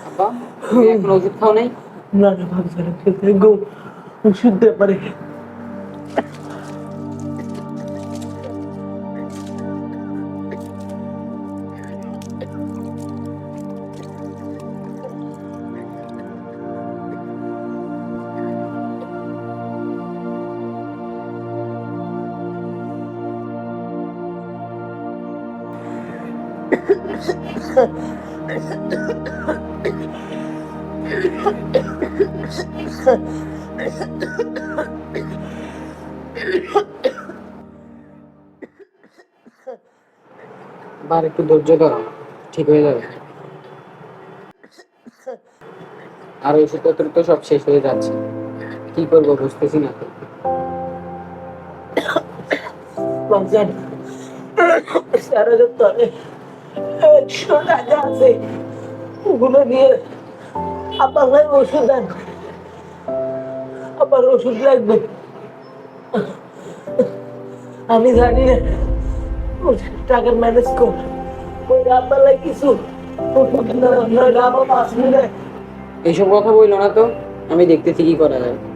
আব্বা তুমি এখন ওষুধ খাও নাই না না ভাবছি না খেতে গো ওষুধ দে বার একটু ধৈর্য ধরো, ঠিক হয়ে যাবে। আর ওষুধপত্র তো সব শেষ হয়ে যাচ্ছে। কি করব বুঝতেছি না তো। রমজান ওগুলো ভাই ওষুধ আমার ওষুধ লাগবে আমি জানি না টাকার ম্যানেজ কর ওই আপনার লাগে কিছু এইসব কথা বলল না তো আমি দেখতেছি কি করা যায়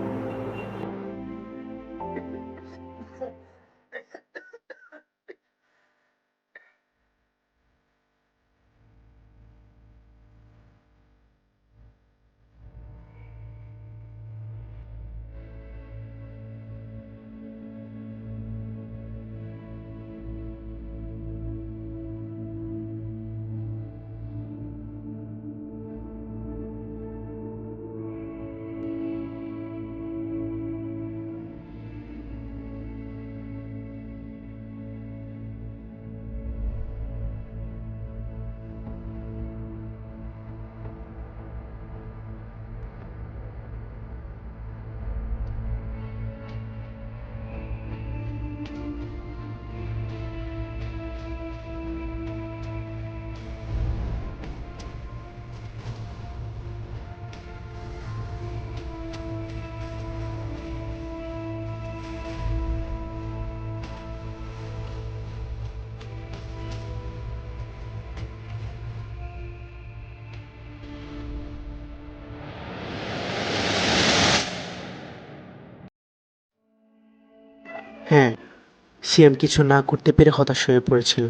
সিএম কিছু না করতে পেরে হতাশ হয়ে পড়েছিল।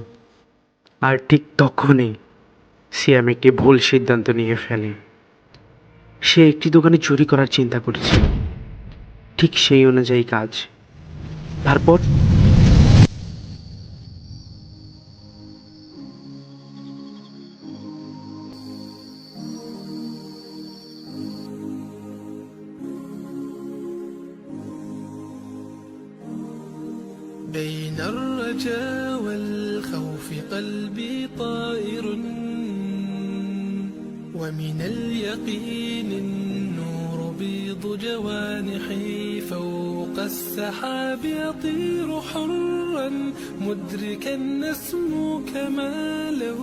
আর ঠিক তখনই সিএম একটি ভুল সিদ্ধান্ত নিয়ে ফেলে। সে একটি দোকানে চুরি করার চিন্তা করেছিল। ঠিক সেই অনুযায়ী কাজ। তারপর بين الرجا والخوف قلبي طائر. ومن اليقين النور بيض جوانحي فوق السحاب يطير حرا. مدركا نسمو كماله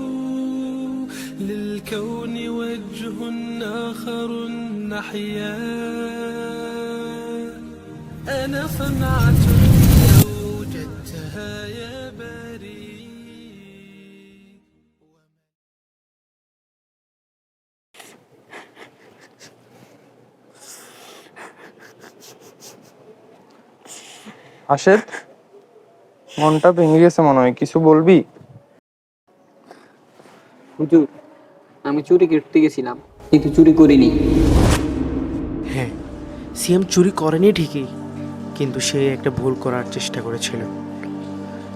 للكون وجه آخر نحيا. أنا صنعة আশেদ মনটা ভেঙে গেছে মনে হয়। কিছু বলবি? হুজুর আমি চুরি করতে গেছিলাম কিন্তু চুরি করিনি। হ্যাঁ সিএম চুরি করেনি ঠিকই কিন্তু সে একটা ভুল করার চেষ্টা করেছিল।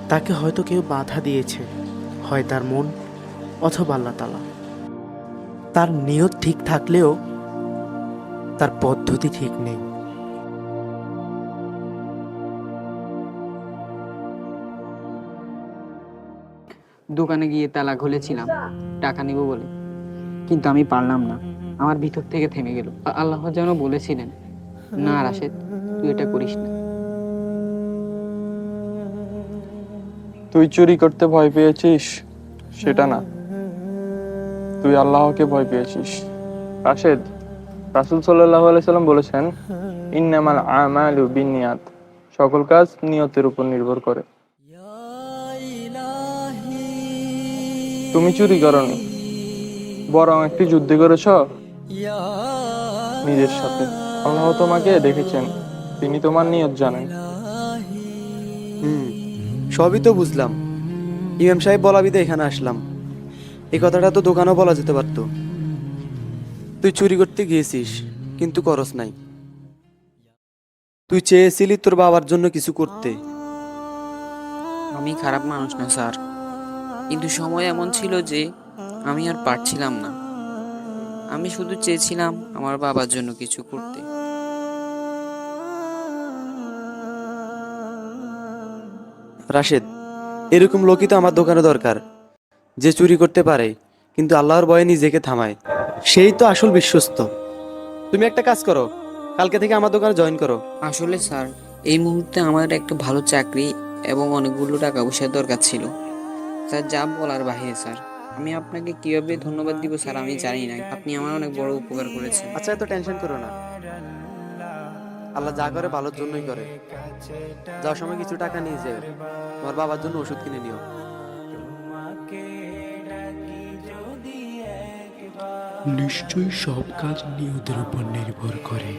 তাকে হয়তো কেউ বাধা দিয়েছে, হয় তার মন অথবা আল্লাহ তালা তার নিয়ত ঠিক থাকলেও তার পদ্ধতি ঠিক নেই। দোকানে গিয়ে তালা খুলেছিলাম, টাকা নিব বলে। কিন্তু আমি পারলাম না, আমার ভিতর থেকে থেমে গেল। আল্লাহ যেন বলেছিলেন, না রাশেদ, তুই এটা করিস না। তুই চুরি করতে ভয় পেয়েছিস? সেটা না। তুই আল্লাহকে ভয় পেয়েছিস। রাশেদ, রাসুল সাল্লাহ সাল্লাম বলেছেন, ইন্নামাল আমালু বিনিয়াত। সকল কাজ নিয়তের উপর নির্ভর করে। তুমি চুরি করনি, বরং একটি যুদ্ধ করেছ নিজের সাথে। আল্লাহ তোমাকে দেখেছেন, তিনি তোমার নিয়ত জানেন। হুম। সবই তো বুঝলাম। ইমাম সাহেব বলাবি তো এখানে আসলাম। এই কথাটা তো দোকানেও বলা যেতে পারতো। তুই চুরি করতে গিয়েছিস, কিন্তু করস নাই। তুই চেয়েছিলি তোর বাবার জন্য কিছু করতে। আমি খারাপ মানুষ না, স্যার। কিন্তু সময় এমন ছিল যে আমি আর পারছিলাম না। আমি শুধু চেয়েছিলাম আমার বাবার জন্য কিছু করতে। রাশেদ এরকম লোকই তো আমার দোকানে দরকার যে চুরি করতে পারে কিন্তু আল্লাহর ভয়ে নিজেকে থামায়। সেই তো আসল বিশ্বস্ত। তুমি একটা কাজ করো কালকে থেকে আমার দোকানে জয়েন করো। আসলে স্যার এই মুহূর্তে আমার একটা ভালো চাকরি এবং অনেকগুলো টাকা পয়সার দরকার ছিল। স্যার যা বলার বাহিরে স্যার আমি আপনাকে কীভাবে ধন্যবাদ দিব স্যার আমি জানি না আপনি আমার অনেক বড় উপকার করেছেন। আচ্ছা এত টেনশন করো না। আল্লাহ যা করে ভালোর জন্যই করে। যাওয়ার সময় কিছু টাকা নিয়ে যে তোমার বাবার জন্য ওষুধ কিনে নিও। নিশ্চয়ই সব কাজ নিয়তের উপর নির্ভর করে।